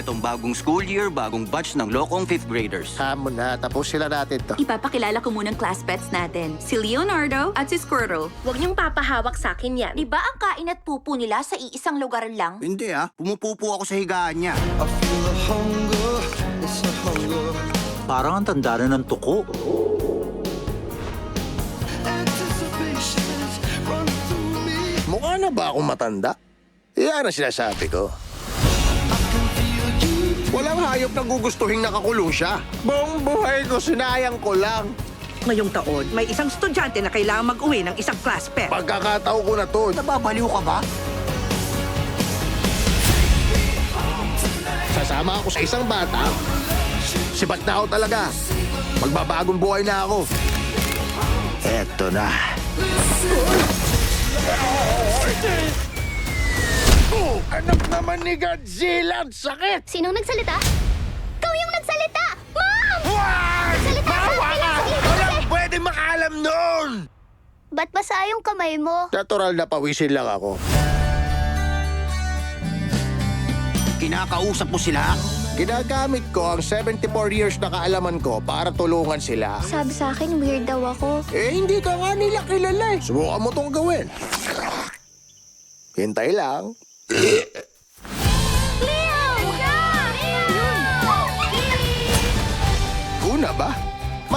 Etong bagong school year, bagong batch ng lokong 5th graders. Hamon na, tapos sila natin to. Ipapakilala ko munang class pets natin. Si Leonardo at si Squirtle. Huwag niyong papahawak sa akin yan. Di ba ang kain at pupo nila sa iisang lugar lang? Hindi ah, pumupupo ako sa higaan niya. Parang ang tanda na ng tuko. Mukha na ba akong matanda? Yan ang sinasabi ko. Hayop na gugustuhin nakakulong siya. Buong buhay ko, sinayang ko lang. Ngayong taon, may isang estudyante na kailangan mag-uwi ng isang class pet. Pagkakataon ko na to. Nababaliw ka ba? Sasama ako sa isang bata. Sibat na ako talaga. Magbabagong buhay na ako. Eto na. Anak naman ni Godzilla! Ang sakit! Sinong nagsalita? Ikaw yung nagsalita! Mom! Wag! Salita ka! Bawa ka! Pinagsalita Walang pwede makaalam noon! Ba't basa yung kamay mo? Natural na pawisin lang ako. Kinakausap mo sila? Ginagamit ko ang 74 years na kaalaman ko para tulungan sila. Sabi sa akin, weird daw ako. Eh, hindi ka nga nila kilala eh. Subukan mo tong gawin. Hintay lang.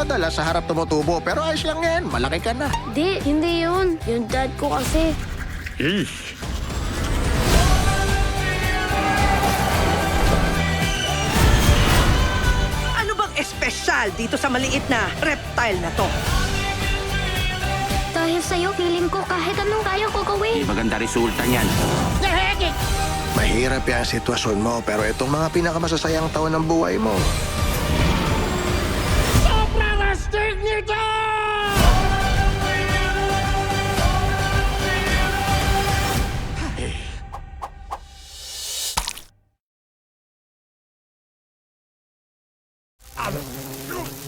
Madalas sa harap tumutubo pero ayos lang yan. Malaki ka na. Di, hindi yun. Yung dad ko kasi. Ano bang espesyal dito sa maliit na reptile na to? Dahil sa'yo, feeling ko kahit anong kaya ko Di gawin. maganda resulta niyan. Mahirap yung sitwasyon mo pero itong mga pinakamasasayang taon ng buhay mo. Ah!